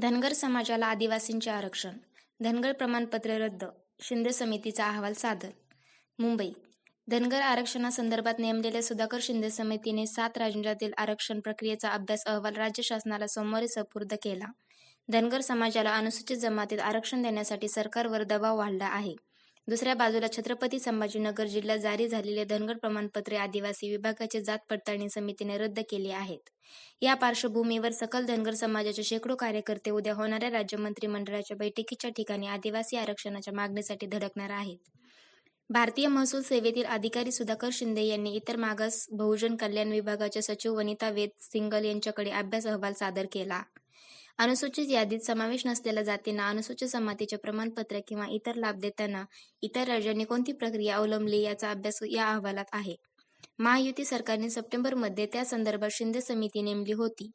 धनगर समाजाला आदिवासींचे आरक्षण. धनगर प्रमाणपत्र रद्द. शिंदे समितीचा अहवाल सादर. मुंबई. धनगर आरक्षणासंदर्भात नेमलेल्या सुधाकर शिंदे समितीने सात राज्यातील आरक्षण प्रक्रियेचा अभ्यास अहवाल राज्य शासनाला सोमवारी सपूर्द केला. धनगर समाजाला अनुसूचित जमातीत आरक्षण देण्यासाठी सरकारवर दबाव वाढला आहे. दुसऱ्या बाजूला छत्रपती संभाजीनगर जिल्ह्यात जारी झालेले धनगर प्रमाणपत्रे आदिवासी विभागाचे जात पडताळणी समितीने रद्द केले आहेत. या पार्श्वभूमीवर सकल धनगर समाजाचे शेकडो कार्यकर्ते उद्या होणाऱ्या राज्य मंत्रिमंडळाच्या बैठकीच्या ठिकाणी आदिवासी आरक्षणाच्या मागणीसाठी धडकणार आहेत. भारतीय महसूल सेवेतील अधिकारी सुधाकर शिंदे यांनी इतर मागास बहुजन कल्याण विभागाचे सचिव वनिता वेद सिंगल यांच्याकडे अभ्यास अहवाल सादर केला. अनुसूचित यादीत समावेश नसलेल्या जातींना अनुसूचित जमातीचे प्रमाणपत्र किंवा इतर लाभ देताना इतर राज्यांनी कोणती प्रक्रिया अवलंबली याचा अभ्यास या अहवालात आहे. महायुती सरकारने सप्टेंबरमध्ये त्या संदर्भात शिंदे समिती नेमली होती.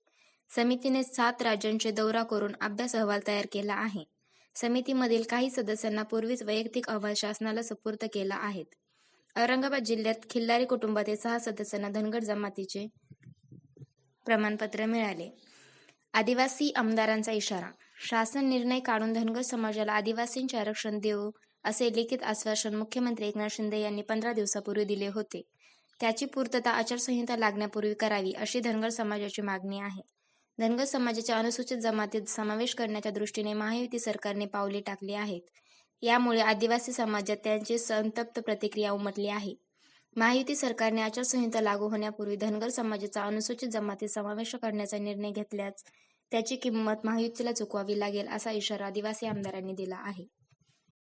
समितीने सात राज्यांचे दौरा करून अभ्यास अहवाल तयार केला आहे. समितीमधील काही सदस्यांना पूर्वीच वैयक्तिक अहवाल शासनाला सुपूर्द केला आहेत. औरंगाबाद जिल्ह्यात खिल्लारी कुटुंबातील सहा सदस्यांना धनगड जमातीचे प्रमाणपत्र मिळाले. आदिवासी आमदारांचा इशारा. शासन निर्णय काढून धनगर समाजाला आदिवासींचे आरक्षण देऊ असे लिखित आश्वासन मुख्यमंत्री एकनाथ शिंदे यांनी पंधरा दिवसापूर्वी दिले होते. त्याची पूर्तता आचारसंहिता लागण्यापूर्वी करावी अशी धनगर समाजाची मागणी आहे. धनगर समाजाच्या अनुसूचित जमातीत समावेश करण्याच्या दृष्टीने महायुती सरकारने पावले टाकली आहेत. यामुळे आदिवासी समाजात त्यांची संतप्त प्रतिक्रिया उमटली आहे. महायुती सरकारने आचारसंहिता लागू होण्यापूर्वी धनगर समाजाचा अनुसूचित जमातीत समावेश करण्याचा निर्णय घेतल्यास त्याची किंमत महायुतीला चुकवावी लागेल असा इशारा आदिवासी आमदारांनी दिला आहे.